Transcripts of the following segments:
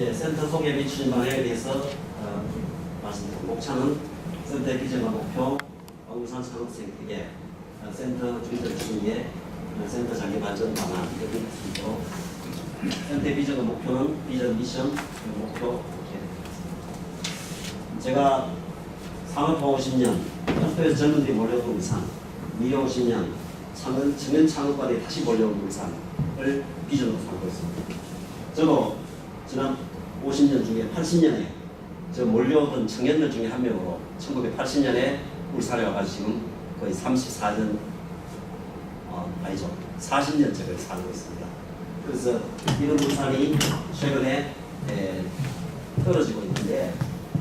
예, 센터 소개 비추는 방향에 대해서 어, 말씀드립니다. 목차는 센터의 비전과 목표, 어, 울산 산업센터의 어, 센터 주민들 중에 어, 센터 장기 발전 방안 이렇게 있고 센터의 비전과 목표는 비전 미션 목표 이렇게 제가 산업화 50년, 학교에서 젊은들이 몰려오는 울산, 미래 50년, 청년, 청년 창업과들이 다시 몰려오는 울산을 비전으로 삼고 있습니다. 저도 지난 50년 중에 80년에 저 몰려오던 청년들 중에 한 명으로 1980년에 울산에 와가지고 지금 거의 34년 어, 아니죠 40년째 를 살고 있습니다. 그래서 이런 울산이 최근에 에, 떨어지고 있는데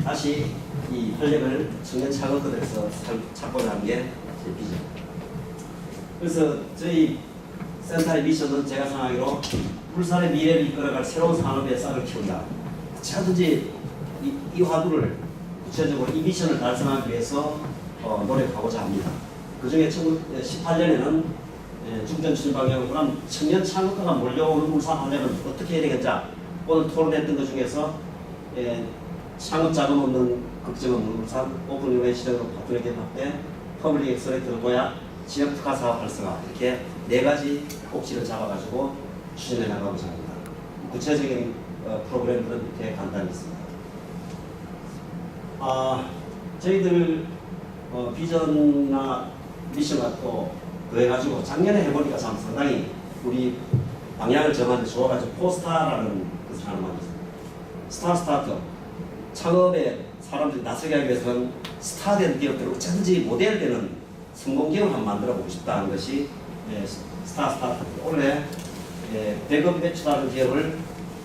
다시 이 활력을 청년 창업들에서 찾고자 하는 게제 비전. 그래서 저희 센터의 미션은 제가 생각하기로 울산의 미래를 이끌어갈 새로운 산업의 싹을 키운다. 어찌하든지 이, 이 화두를 구체적으로 이 미션을 달성하기 위해서 어, 노력하고자 합니다. 그 중에 2018년에는 중점 추진 방향으로 그럼 청년 창업가가 몰려오는 울산 하려면 어떻게 해야 되겠자 오늘 토론했던 것 중에서 예, 창업 자금 없는 걱정 없는 울산 오픈 이노베이션으로 파트너 개발대 퍼블릭 엑셀레이터를 모야 지역 특화 사업 활성화 이렇게 네 가지 꼭지를 잡아가지고 추진해 나가고자 합니다. 구체적인 어, 프로그램들은 이렇게 간단히 있습니다. 아, 저희들 어, 비전이나 미션과 또 더해가지고 작년에 해보니까 참 상당히 우리 방향을 정하는 데 좋아가지고 포스타라는 것을 하나 만들었습니다. 스타 스타트업 창업에 사람들이 나서게 하기 위해서는 스타된 기업들을 어쩐지 모델되는 성공 기업을 한번 만들어 보고 싶다는 것이 예, 스타 스타트업 원래 예, 배급 배출하는 기업을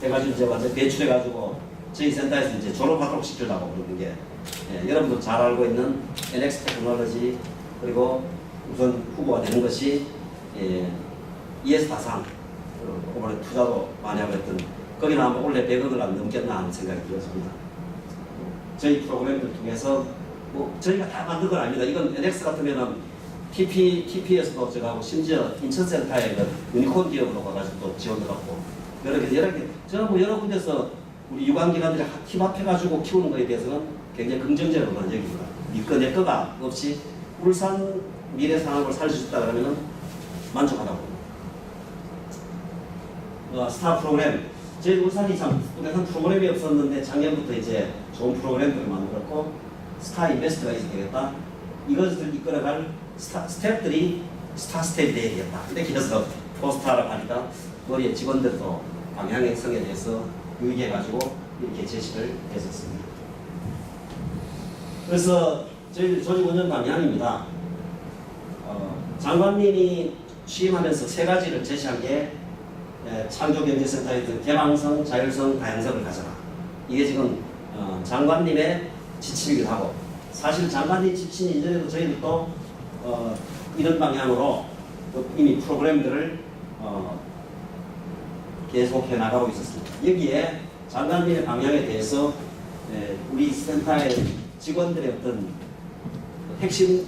해가지고 이제 완전 배출해가지고 저희 센터에서 이제 졸업하도록 시키려고 그러는 게 예, 여러분도 잘 알고 있는 NX 테크놀로지 그리고 우선 후보가 되는 것이 예, ES 다산 그 이번에 투자도 많이 하고 했던 거기는 아마 원래 100억을 안 넘겠나 하는 생각이 들었습니다. 저희 프로그램을 통해서 뭐 저희가 다 만든 건 아닙니다. 이건 NX 같으면은 TP, TP에서도 제가 하고 심지어 인천센터에 그 유니콘 기업으로 가가지고 또 지원을 받고 여러 개, 여러 개, 저는 뭐 여러 군데서 우리 유관기관들이 팀 합해가지고 키우는 거에 대해서는 굉장히 긍정적으로 여깁니다. 니꺼 내 거가 없이 울산 미래 산업을 살릴 수 있다 그러면은 만족하다고. 어, 스타 프로그램. 저희 울산이 참 우리한 프로그램이 없었는데 작년부터 이제 좋은 프로그램들을 만들었고 스타 인베스트가 있어야 되겠다. 이것을 이끌어갈 스타, 스텝들이 스타 스텝이 돼야 되겠다. 이렇게 해서 포스타를 하니까 머리에 직원들도 방향의 성에 대해서 유의해가지고 이렇게 제시를 했었습니다. 그래서 저희 조직 운영 방향입니다. 어, 장관님이 취임하면서 세 가지를 제시한 게 에, 창조경제센터의 그 개방성, 자율성, 다양성을 가져라. 이게 지금 어, 장관님의 지침이기도 하고 사실 장관님 지침 이전에도 저희들도 어, 이런 방향으로 또 이미 프로그램들을 어, 계속 해 나가고 있었습니다. 여기에 장관님의 방향에 대해서 에, 우리 센터의 직원들의 어떤 핵심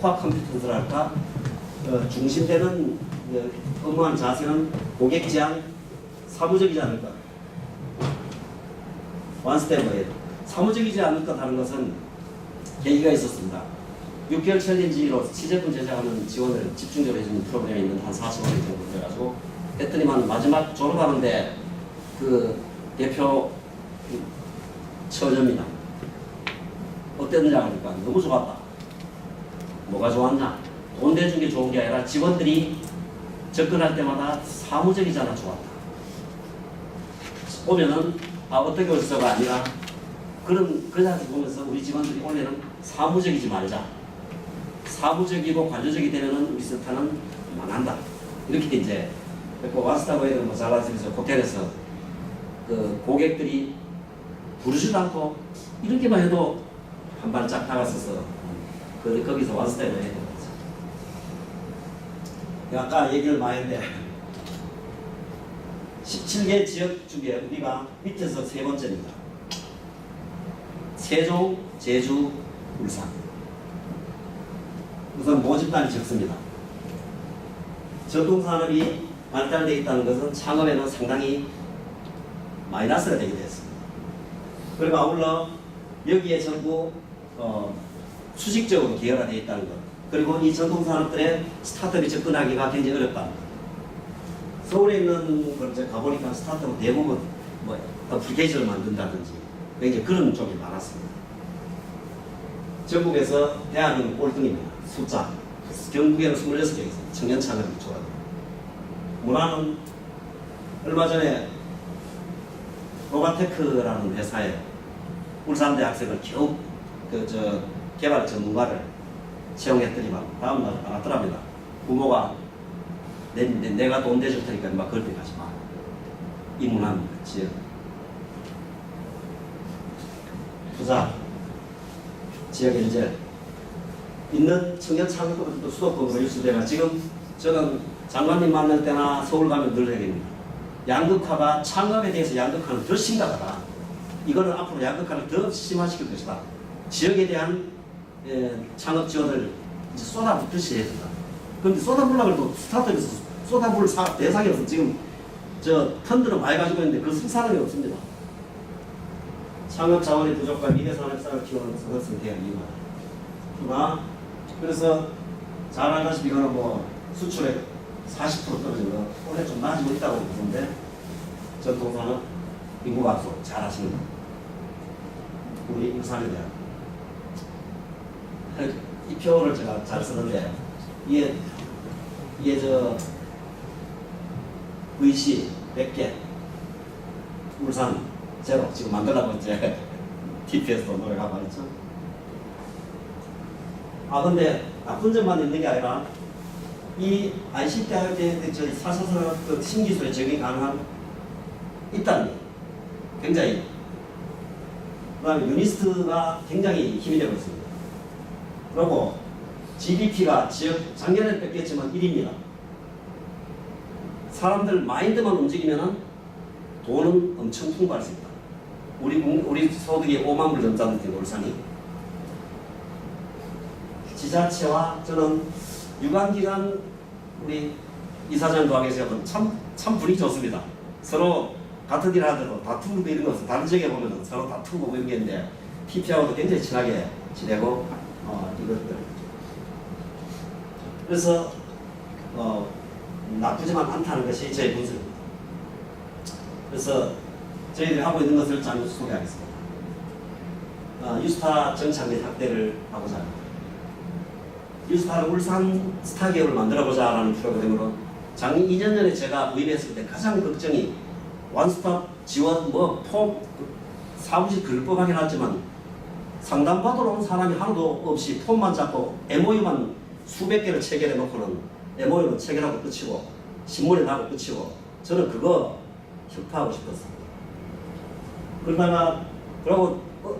코어 컴퓨터들랄까 어, 중심되는 어, 업무하는 자세는 고객 지향 사무적이지 않을 것. 원스텝 어헤드. 사무적이지 않을 것 하는 것은 계기가 있었습니다. 6개월 챌린지로 시제품 제작하는 지원을 집중적으로 해주는 프로그램이 있는 한 40원 정도 돼가지고 했더니만 마지막 졸업하는데 그 대표 처녀입니다. 어땠느냐 하니까 너무 좋았다. 뭐가 좋았냐? 돈 대준 게 좋은 게 아니라 직원들이 접근할 때마다 사무적이잖아 좋았다. 오면은 아 어떻게 오셨어가 아니라 그런 그냥 보면서 우리 직원들이 원래는 사무적이지 말자. 사무적이고 관료적이 되면은 우리 센터는 망한다. 이렇게 이제 그리고 와스타고에도 뭐 잘라주면서 호텔에서 그 고객들이 부르지도 않고 이렇게만 해도 한 발짝 다가서서 그 거기서 와스타고에 해야 되는. 아까 얘기를 많이 했는데 17개 지역 중에 우리가 밑에서 세 번째입니다. 세종, 제주, 울산. 우선 모집단이 적습니다. 저동산업이 발달되어 있다는 것은 창업에는 상당히 마이너스가 되게 됐습니다. 그리고 아울러 여기에 전부 어, 수직적으로 계열화되어 있다는 것. 그리고 이 전통 산업들의 스타트업이 접근하기가 굉장히 어렵다. 서울에 있는 걸 이제 가보니까 스타트업 대부분 뭐 어플리케이션을 만든다든지 굉장히 그런 쪽이 많았습니다. 전국에서 대학은 꼴등입니다. 숫자. 경북에는 26개 있습니다. 청년 창업이 좋아요. 문화는 얼마 전에 로바테크라는 회사에 울산 대학생을 겨우 그 저 개발 전문가를 채용했더니만 다음 날 나갔더랍니다. 부모가 내, 내, 내 가 돈 대줄 테니까 막 그럴 때 가지 마. 이 문화는 지역. 투자, 지역 연재, 있는 청년 창업도 수도권으로 일수되가 지금 저는 장관님 만날 때나 서울 가면 늘 얘기합니다. 양극화가 창업에 대해서 양극화는 더 심각하다. 이거는 앞으로 양극화를 더 심화시킬 것이다. 지역에 대한 예, 창업 지원을 이제 쏟아붓듯이 해야 된다. 그런데 쏟아부려고 해도 스타트업에서 쏟아부을 사, 대상이 없어. 지금 저 펀드는 많이 가지고 있는데 그 승산이 없습니다. 창업 자원의 부족과 미래 산업사를 키우는 그것은 대한 이유가. 그래서 잘 알다시피 이거는 뭐 수출액 40% 떨어진 거 올해 좀 나아지고 있다고 보는데 전통산업 인구가 또 잘하십니다. 우리 울산에 대한 이 표를 제가 잘 쓰는데 이게 이게 저 의시 100개 울산 제로 지금 만들라고 이제 TPS도 노래가 많죠. 아 근데 나쁜 점만 있는 게 아니라 이 ICT 할때저 사사사 그 신기술에 적용이 가능한 거. 굉장히 그다음에 유니스트가 굉장히 힘이 되고 있습니다. 그리고 GDP가 지역 작년에 뺏겼지만 1위입니다. 사람들 마인드만 움직이면은 돈은 엄청 풍부할 수 있다. 우리 국- 우리 소득이 5만 불 넘자는데 울산이 지자체와 저는 유관기관 우리 이사장도 하게 해서 참, 참 분위기 좋습니다. 서로 같은 일 하더라도 다투고 이런 것은 다른 지역에 보면 서로 다투고 뭐 이런 게 있는데 TP하고도 굉장히 친하게 지내고 어, 이것들. 그래서 어, 나쁘지만 않다는 것이 제 분석입니다. 그래서 저희들이 하고 있는 것을 잠시 소개하겠습니다. 어, 유스타 정착 및 확대를 하고자 합니다. 유스타를 울산 스타 기업을 만들어보자라는 프로그램으로 작년 2년 전에 제가 구입했을 때 가장 걱정이 원스톱 지원 뭐폼 사무실 글법하긴 하지만 상담받으러 온 사람이 하나도 없이 폼만 잡고 MOU만 수백 개를 체결해 놓고는 MOU는 체결하고 끝이고 신문에 나고 끝이고 저는 그거 협파하고 싶었습니다. 그러다가 그러고 어,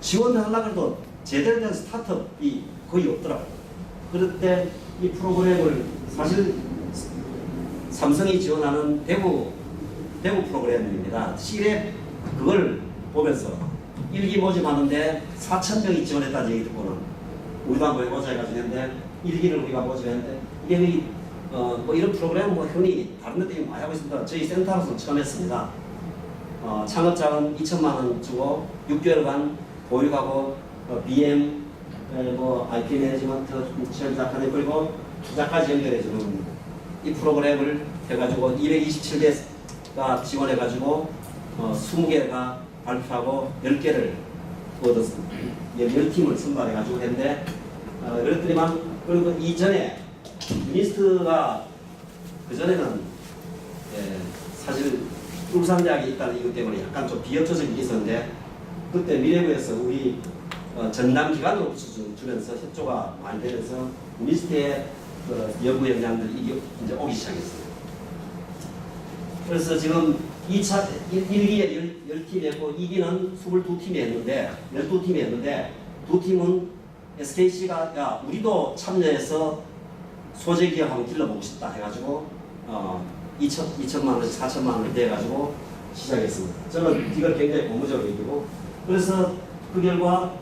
지원을 하려고 해도 제대로 된 스타트업이 거의 없더라고요. 그럴 때 이 프로그램을 사실 삼성이 지원하는 대구 대구 프로그램입니다. 시랩 그걸 보면서 일기 모집하는데 4천 명이 지원했다는 얘기 듣고는 우리도 한번 해보자 해가지고 했는데 일기를 우리가 모집했는데 이게 어, 뭐 이런 프로그램 뭐 흔히 다른 데도 많이 하고 있습니다. 저희 센터에서 처음 했습니다. 어, 창업자금 2천만 원 주고 6개월간 보육하고 어, BM 에, 뭐 IP 매니지먼트 시험 작가님 그리고 투자까지 연결해 주는 이 프로그램을 해가지고 227개가 지원해가지고 어, 20개가 발표하고 10개를 얻었습니다. 10팀을 선발해가지고 했는데 어, 그랬더니만 그리고 이전에 유니스트가 그전에는 예, 사실 울산대학이 있다는 이유 때문에 약간 좀 비협조적이 있었는데 그때 미래부에서 우리 어, 전담 기관으로 주- 주면서 협조가 많이 되면서 유니스트의 그 연구 역량들이 이제 오기 시작했어요. 그래서 지금 2차 1기에 10팀이 했고 2기는 22팀이 했는데 12팀이 했는데 두 팀은 SKC가 야 우리도 참여해서 소재 기업 한번 길러보고 싶다 해가지고 어 2천 2천만 원에서 4천만 원을 대가지고 시작했습니다. 저는 이걸 굉장히 고무적으로 여기고 그래서 그 결과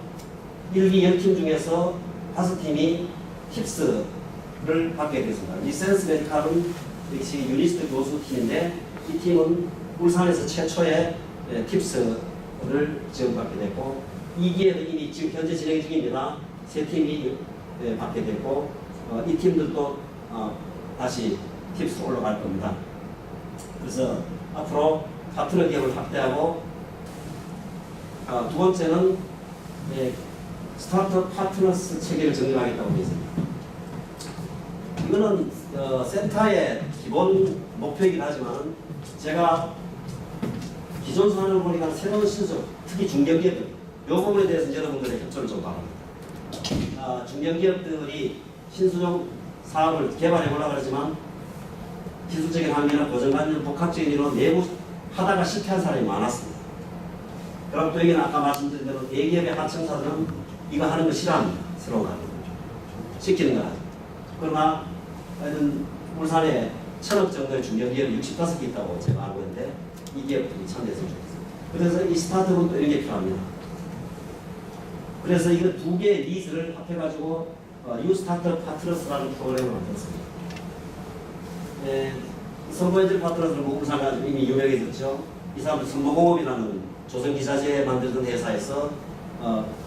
1기 10팀 중에서 5팀이 힙스를 받게 됐습니다. 리센스 메디칼은 역시 유니스트 교수 팀인데 이 팀은 울산에서 최초의 예, 팁스를 지원받게 됐고 이 기회도 이미 지금 현재 진행 중입니다. 세 팀이 예, 받게 됐고 어, 이 팀들도 어, 다시 팁스 올라갈 겁니다. 그래서 앞으로 파트너 기업을 확대하고 아, 두 번째는 예, 스타트업 파트너스 체계를 정립하겠다고 되어 있습니다. 이거는 어, 센터의 기본 목표이긴 하지만 제가 기존 산업을 보니까 새로운 신속, 특히 중견기업들 이 부분에 대해서 여러분들의 협조를 좀 바랍니다. 아, 중견기업들이 신수종 사업을 개발해 보려고 하지만 기술적인 한계나 고정관념, 복합적인 이론 내부 하다가 실패한 사람이 많았습니다. 그럼 또 여기는 아까 말씀드린 대로 대기업의 하청사들은 이거 하는 거 싫어합니다. 새로운 거. 시키는 거. 그러나 하여튼 울산에 천억 정도의 중견기업이 65개 있다고 제가 알고 있는데 이 기업들이 참여했으면 좋겠어요. 그래서 이 스타트업은 또 이런 게 필요합니다. 그래서 이거 두 개의 니즈를 합해가지고 어, 유스타트업 파트너스라는 프로그램을 만들었습니다. 예, 선보여질 파트너스는 가지고 이미 유명해졌죠. 이 사람들 선보공업이라는 조선기사제 만들던 회사에서 어,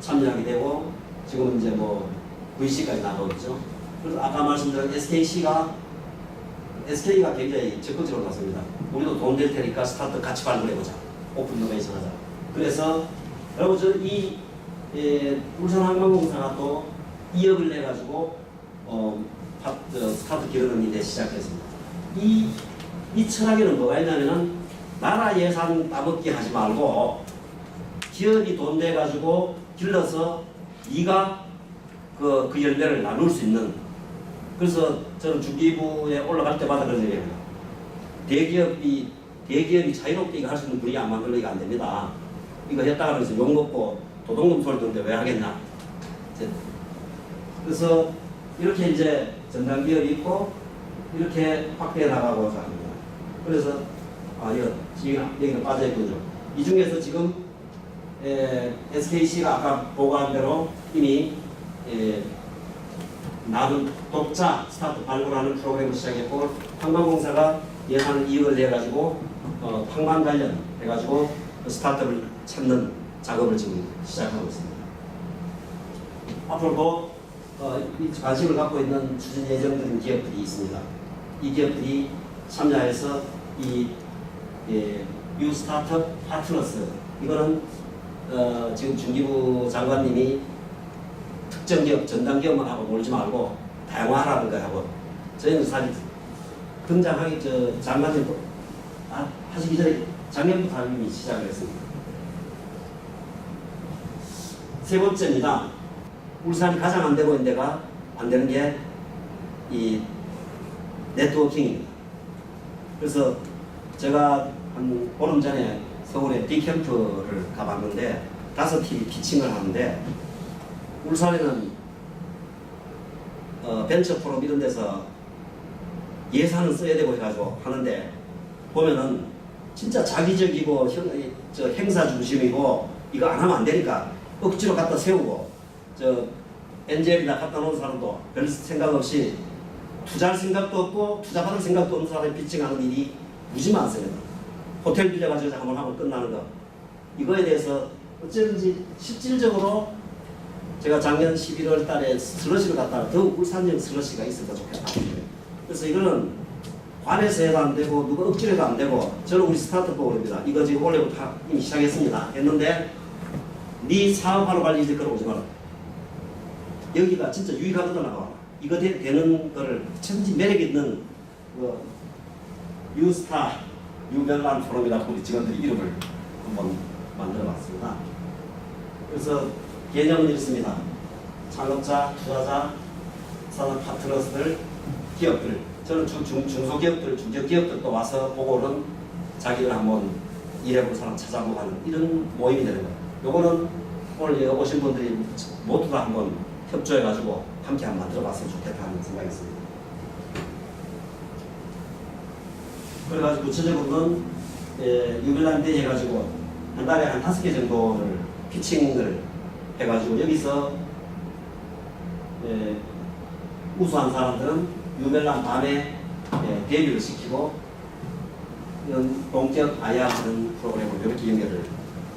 참여하게 되고 지금 이제 뭐 VC까지 나가고 있죠. 그래서 아까 말씀드린 SKC가 SK가 굉장히 적극적으로 나섭니다. 우리도 돈 될 테니까 스타트 같이 발굴해보자. 오픈 노베이션 하자. 그래서 여러분 저이 예, 울산항공공사가 또 2억을 내가지고 어, 파, 저, 스타트 기르는 일에 시작했습니다. 이, 이 철학에는 뭐가 있냐면은 나라 예산 따먹기 하지 말고 기업이 돈 내가지고 길러서 네가 그, 그 열매를 나눌 수 있는 그래서 저는 중기부에 올라갈 때마다 그런 얘기합니다. 대기업이 대기업이 자유롭게 이거 할수 있는 분위기 안 만들기가 안 됩니다. 이거 했다가 그래서 욕 먹고 도둑놈 소리 듣는데 왜. 이제 그래서 이렇게 이제 전담 기업이 있고 이렇게 확대해 나가고자 합니다. 그래서 아 이거 지금 여기는 빠져 있군요. 이 중에서 지금 에, SKC가 아까 보고한 대로 이미 에, 남은 독자 스타트 발굴하는 프로그램을 시작했고 항만공사가 예산 2억을 내 가지고 어, 항만 관련 해 가지고 그 스타트업을 찾는 작업을 지금 시작하고 있습니다. 앞으로도 어, 이 관심을 갖고 있는 추진 예정된 기업들이 있습니다. 이 기업들이 참여해서 이 예, 뉴 스타트업 파트너스 이거는 어, 지금 중기부 장관님이 특정 기업, 전담 기업만 하고 놀지 말고 다양화하라는 거 하고 저희는 사실 등장하기 저 장관님도 아, 하시기 전에 작년부터 이미 시작을 했습니다. 세 번째입니다. 울산이 가장 안 되고 있는 데가 안 되는 게 이 네트워킹입니다. 그래서 제가 한 보름 전에 서울에 빅캠프를 가봤는데 다섯 팀이 피칭을 하는데 울산에는 어, 벤처 프로 이런 데서 예산을 써야 되고 해가지고 하는데 보면은 진짜 자기적이고 형, 이, 저 행사 중심이고 이거 안 하면 안 되니까 억지로 갖다 세우고 저 엔젤이나 갖다 놓은 사람도 별 생각 없이 투자할 생각도 없고 투자 받을 생각도 없는 사람이 피칭하는 일이 무지 많습니다. 호텔 빌려가지고 한번 하고 끝나는 거 이거에 대해서 어쩌든지 실질적으로 제가 작년 11월 달에 슬러시를 갖다가 더욱 울산형 슬러시가 있어도 좋겠다. 그래서 이거는 관에서 해도 안 되고 누가 억지로 해도 안 되고 저는 우리 스타트업 보고입니다. 이거 지금 올해부터 이미 시작했습니다. 했는데 네 사업하러 갈 일들 끌어오지 마라. 여기가 진짜 유익하거든 나와. 이거 되, 되는 거를 천지 매력 있는 그 유스타 유별난 포럼이라고 우리 직원들이 이름을 한번 만들어 봤습니다. 그래서 개념은 이렇습니다. 창업자, 투자자, 산업 파트너스들, 기업들, 저는 중, 중, 중소기업들, 중견기업들도 와서 보고는 자기를 한번 일해볼 사람 찾아보고 하는 이런 모임이 되는 거예요. 요거는 오늘 오신 분들이 모두 다 한번 협조해가지고 함께 한번 만들어봤으면 좋겠다 하는 생각이 있습니다. 그래가지고 구체적으로는 예, 유빌란데 해가지고 한 달에 한 다섯 개 정도를 피칭을 해가지고 여기서 예, 우수한 사람들은 유멜란 밤에 예, 데뷔를 시키고 이런 동격 아야 하는 프로그램을 이렇게 연결을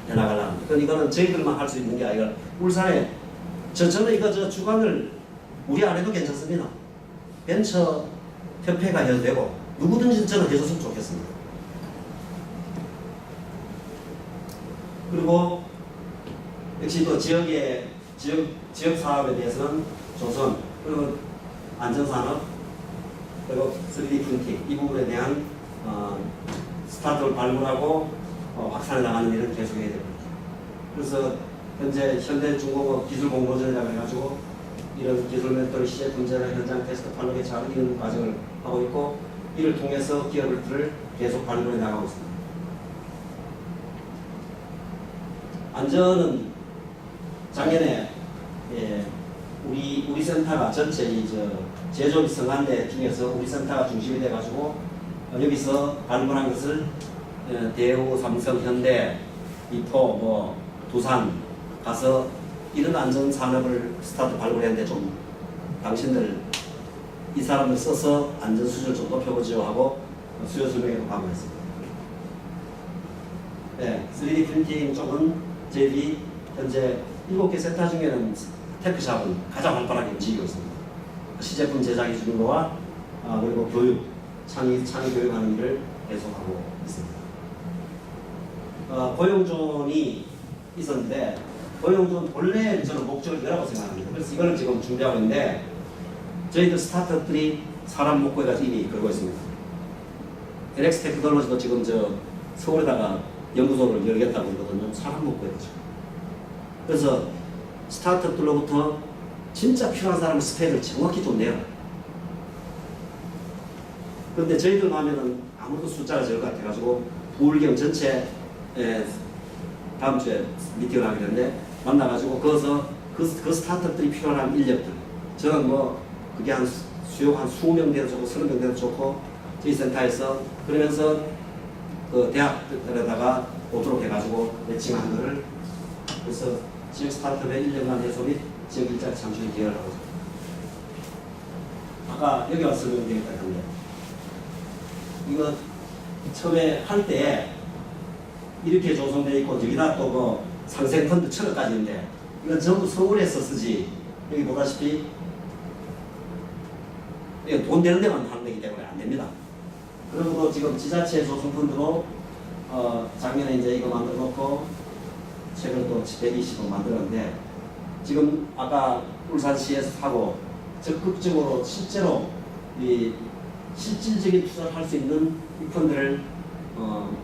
해나가려는. 그러니까 이거는 저희들만 할 수 있는 게 아니라 울산에 저, 저는 이거 저 주관을 우리 안 해도 괜찮습니다. 벤처 협회가 해도 되고 누구든지 저는 해줬으면 좋겠습니다. 그리고 역시 또 지역의 지역 지역 사업에 대해서는 조선 그리고 안전산업 그리고 3D 프린팅 이 부분에 대한 어, 스타트를 발굴하고 어, 확산해 나가는 일을 계속해야 됩니다. 그래서 현재 현대중공업 기술공모전이라고 해가지고 이런 기술 멘토를 시제 분자나 현장 테스트 판로 개최하는 이런 과정을 하고 있고 이를 통해서 기업들을 계속 발굴해 나가고 있습니다. 안전은 작년에 예, 우리 우리 센터가 전체 이저 제조업 성한대 중에서 우리 센터가 중심이 돼가지고 어, 여기서 발굴한 것을 어, 대우, 삼성, 현대, 이포, 뭐 두산 가서 이런 안전 산업을 스타트 발굴했는데 좀 당신들 이 사람들 써서 안전 수준을 좀 높여보죠 하고 수요 설명회도 하고 있습니다. 네, 3D 프린팅 쪽은 저희들이 현재 7개 센터 중에는 테크샵은 가장 활발하게 움직이고 있습니다. 시제품 제작 해 주는 거와 아, 그리고 교육, 창의, 창의 교육하는 일을 계속하고 있습니다. 어, 고용존이 있었는데 고용존 본래 저는 목적을 이라고 생각합니다. 그래서 이거를 지금 준비하고 있는데 저희들 스타트업들이 사람 못 구해가지고 이미 걸고 있습니다. LX 테크놀로지도 지금 저 서울에다가 연구소를 열겠다고 그러거든요. 사람 못 구해가지고. 그래서 스타트업들로부터 진짜 필요한 사람 스펙을 정확히 좀 내라. 근데 저희들 하면은 아무도 숫자가 적을 것 같아가지고 부울경 전체 에, 다음 주에 미팅을 하게 되는데 만나가지고 거기서 그, 그 스타트업들이 필요한 인력들 저는 뭐 그게 한 수- 수요 한 20명 돼도 좋고 30명 돼도 좋고 저희 센터에서 그러면서 그 대학들에다가 오도록 해가지고 매칭한 거를 그래서 지역 스타트업의 인력만 해소 및 지역 일자리 창출 기여를 하고. 아까 여기 와서 설명드리겠다 했는데 이거 처음에 할 때 이렇게 조성되어 있고 여기다 또뭐 상생펀드 철학까지 있는데 이건 전부 서울에서 쓰지 여기 보다시피 돈 되는 데만 하는 거기 때문에 안 됩니다. 그리고 지금 지자체 조성펀드로 어 작년에 이제 이거 만들어 놓고 책을 또 120원 만들었는데 지금 아까 울산시에서 하고 적극적으로 실제로 이 실질적인 투자를 할 수 있는 이 펀드를 어,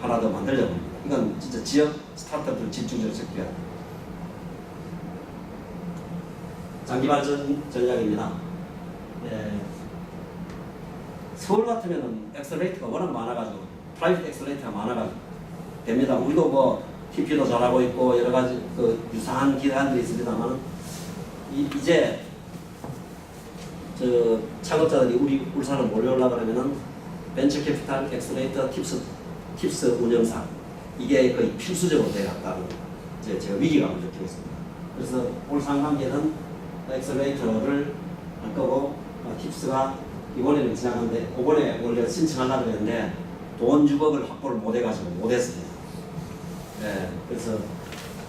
하나 더 만들려고 합니다. 이건 진짜 지역 스타트업들 집중적으로 적기야. 장기 발전 전략입니다. 예. 서울 같으면은 엑셀레이터가 워낙 많아가지고 프라이빗 엑셀레이터가 많아가지고 됩니다. 우리도 뭐 TP도 잘하고 있고 여러 가지 그 유사한 기관들이 있습니다만 이, 이제 저 창업자들이 우리 울산을 몰려올라 그러면은 벤처 캐피탈 엑셀레이터 팁스 팁스 운영사 이게 거의 필수적으로 돼갔다는 이제 제가 위기감을 느끼고 있습니다. 그래서 울산 관계는 엑셀레이터를 할 거고 어, 팁스가 이번에는 지나갔는데 이번에 원래 신청하려고 했는데 돈 6억을 확보를 못 해가지고 못 했습니다. 네, 그래서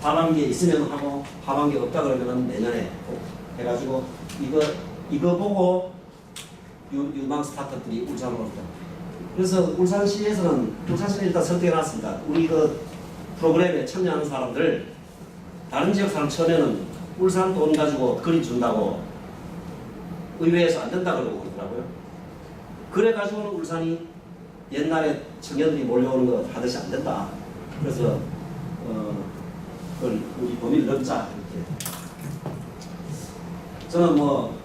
하반기에 있으면 하고 하반기에 없다 그러면은 내년에 꼭 해가지고 이거 이거 보고 유, 유망 스타트업들이 울산으로 온다. 그래서 울산시에서는 울산시는 일단 선택해놨습니다. 우리 그 프로그램에 참여하는 사람들 다른 지역 사람 처음에는 울산 돈 가지고 그리 준다고 의회에서 안 된다 그러고 그러더라고요. 그래가지고는 울산이 옛날에 청년들이 몰려오는 거 하듯이 안 된다. 그래서 어, 우리 범위를 넓자 이렇게. 저는 뭐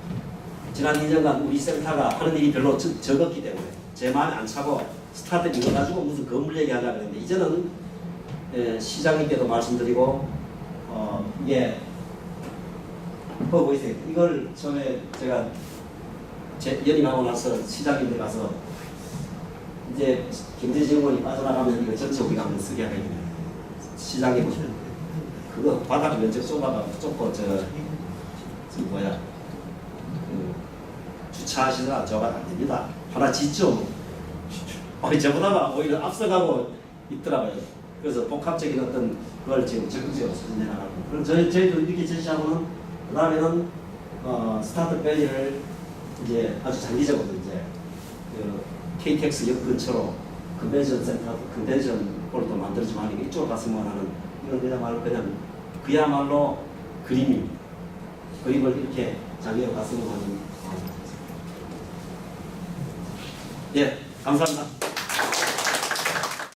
지난 2년간 우리 센터가 하는 일이 별로 적, 적었기 때문에 제 마음에 안 차고 스타트업 이거 가지고 무슨 건물 얘기하자 그랬는데 이제는 예, 시장님께도 말씀드리고 어, 이게 뭐 보이세요? 이걸 처음에 제가 제 연임하고 나서 시장님들 가서 이제 경제지원이 빠져나가면 이거 전체 우리가 한번 쓰게 하겠네. 시장이 보시면 그거 바닥 면적 좁아가 좁고 저, 저 뭐야 그 주차하시느라 저가 안 됩니다. 하나 짓죠. 뭐. 어, 저보다가 오히려 앞서가고 있더라고요. 그래서 복합적인 어떤 그걸 지금 적극적으로 추진해 나가고. 그럼 저희, 저희도 이렇게 제시하고는 그 다음에는 어, 스타트 밸리를 이제 아주 장기적으로 이제 그 KTX 역 근처로 컨벤션 센터, 컨벤션 홀도 만들지만 이쪽으로 갔으면 하는 이건 그야말로 그냥 그야말로 그림입니다. 그림을 이렇게 장애로 갔으면 하는 마음입니다. 예, 감사합니다.